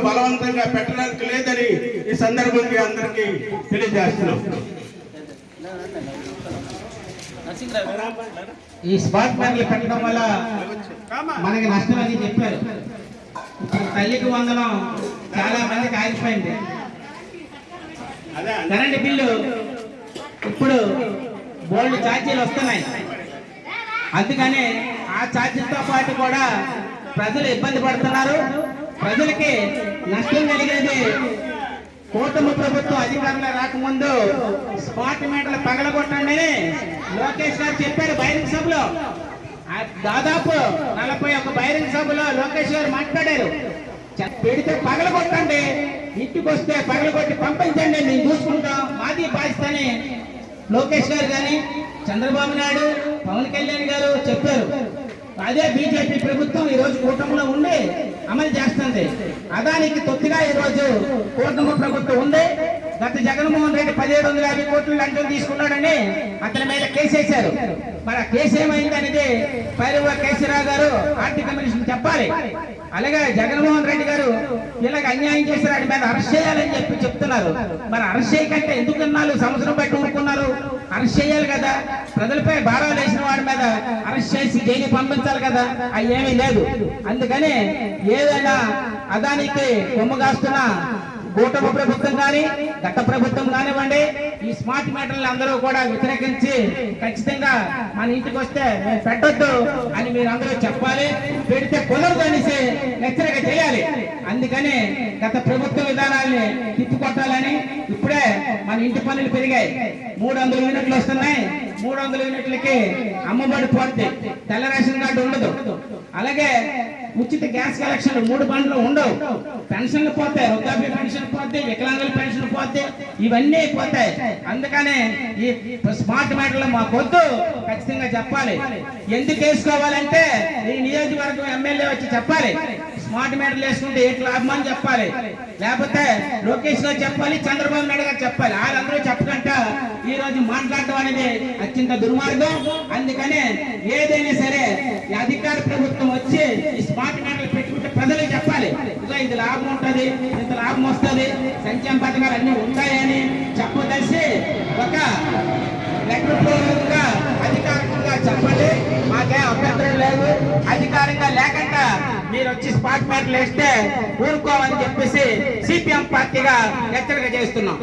బలవంతంగా పెట్టడానికి లేదని ఈ సందర్భంగా అందరికీ తెలియజేస్తున్నాం. ఈ స్మార్ట్ ప్లాన్లు పెట్టడం వల్ల మనకి నష్టం అని చెప్పారు. ఇప్పుడు తల్లికి వందనం చాలా మందికి ఆగిపోయింది. కరెంట్ బిల్లు ఇప్పుడు బోల్డ్ ఛార్జీలు వస్తున్నాయి. అందుకనే ఆ ఛార్జీలతో పాటు కూడా ప్రజలు ఇబ్బంది పడుతున్నారు. ప్రజలకి నష్టం కలిగేది కూటమి ప్రభుత్వం అధికారులు రాకముందు స్పాట్ మీటర్లు పగలగొట్టండి అని లోకేష్ గారు చెప్పారు బహిరంగ సభలో. దాదాపు నలభై ఒక్క బహిరంగ సభలో లోకేష్ గారు మాట్లాడారు. పెడితే పగలగొట్టండి ఇంటికి వస్తే పగలగొట్టి పంపించండి నేను చూసుకుంటాం మాది బాధ్యత లోకేష్ గారు కానీ చంద్రబాబు నాయుడు పవన్ కళ్యాణ్ గారు చెప్పారు అదే బీజేపీ ప్రభుత్వం ఈ రోజు కూటమిలో ఉండి అమలు చేస్తుంది. అదానికి తొత్తిగా ఈ రోజు కూటమి ప్రభుత్వం ఉంది. గత జగన్మోహన్ రెడ్డి పదిహేడు వందల యాభై కోట్లు లంచం తీసుకున్నాడని అతని మీద కేసు వేశారు. మరి ఆ కేసు ఏమైంది అనేది పైరవ కేసీరావు గారు ఆర్థిక మినిస్టర్ చెప్పాలి. అలాగే జగన్మోహన్ రెడ్డి గారు ఇలాగ అన్యాయం చేశారు వాడి మీద అరెస్ట్ చేయాలని చెప్పి చెప్తున్నారు. మరి అరెస్ట్ చేయకంటే ఎందుకు ఇన్నాళ్ళు సంవత్సరం బట్టి ఊరుకున్నారు? అరెస్ట్ చేయాలి కదా. ప్రజలపై భారాలు వేసిన వాడి మీద అరెస్ట్ చేసి జైలు పంపించాలి కదా. అవి ఏమీ లేదు. అందుకని ఏదైనా అదానికి కొమ్మగాస్తున్న కూటమి ప్రభుత్వం కానీ గత ప్రభుత్వం కానివ్వండి ఈ స్మార్ట్ మీటర్లు అందరూ కూడా వ్యతిరేకించి ఖచ్చితంగా మన ఇంటికి వస్తే మేము పెట్టొద్దు అని మీరు అందరూ చెప్పాలి. పెడితే కుదరదు అనేసి హెచ్చరిక చేయాలి. అందుకని గత ప్రభుత్వ విధానాల్ని తిప్పికొట్టాలని ఇప్పుడే మన ఇంటి పనులు పెరిగాయి. మూడు వందల యూనిట్లు వస్తున్నాయి. మూడు వందల యూనిట్లకి అమ్మబడి పోతే తెల్ల రేషన్ కార్డు ఉండదు. అలాగే ఉచిత గ్యాస్ కలెక్షన్ మూడు బండ్లు ఉండవు. పెన్షన్లు పోతాయి వృద్ధాప్య పెన్షన్ పోతే వికలాంగుల పెన్షన్ పోతే ఇవన్నీ పోతాయి. అందుకనే ఈ స్మార్ట్ మీటర్లు మాకు వద్దు ఖచ్చితంగా చెప్పాలి. ఎందుకు వేసుకోవాలంటే ఈ నియోజకవర్గం ఎమ్మెల్యే వచ్చి చెప్పాలి. స్మార్ట్ మీటర్లు వేసుకుంటే ఏంటి లాభం అని చెప్పాలి. లేకపోతే లోకేష్ గారు చెప్పాలి చంద్రబాబు నాయుడు గారు చెప్పాలి. వాళ్ళందరూ చెప్పకుండా ఈ మాట్లాడటం అనేది అత్యంత దుర్మార్గం. అందుకనే ఏదైనా సరే ఈ అధికార ప్రభుత్వం వచ్చి ఈ స్మార్ట్ కార్డులు పెట్టుకుంటే ప్రజలకు చెప్పాలి. ఇదో ఇది లాభం ఉంటుంది ఇంత లాభం వస్తుంది సంక్షేమ పథకాలు అన్ని ఉంటాయని చెప్పదలిసి ఒక లెటర్ అధికారికంగా చెప్పండి మాకే అభ్యంతరం లేదు. అధికారికంగా లేకుండా మీరు వచ్చి స్పాట్ మ్యాట్లు వేస్తే ఊరుకోమని చెప్పేసి సిపిఎం పార్టీగా హెచ్చరిక చేస్తున్నాం.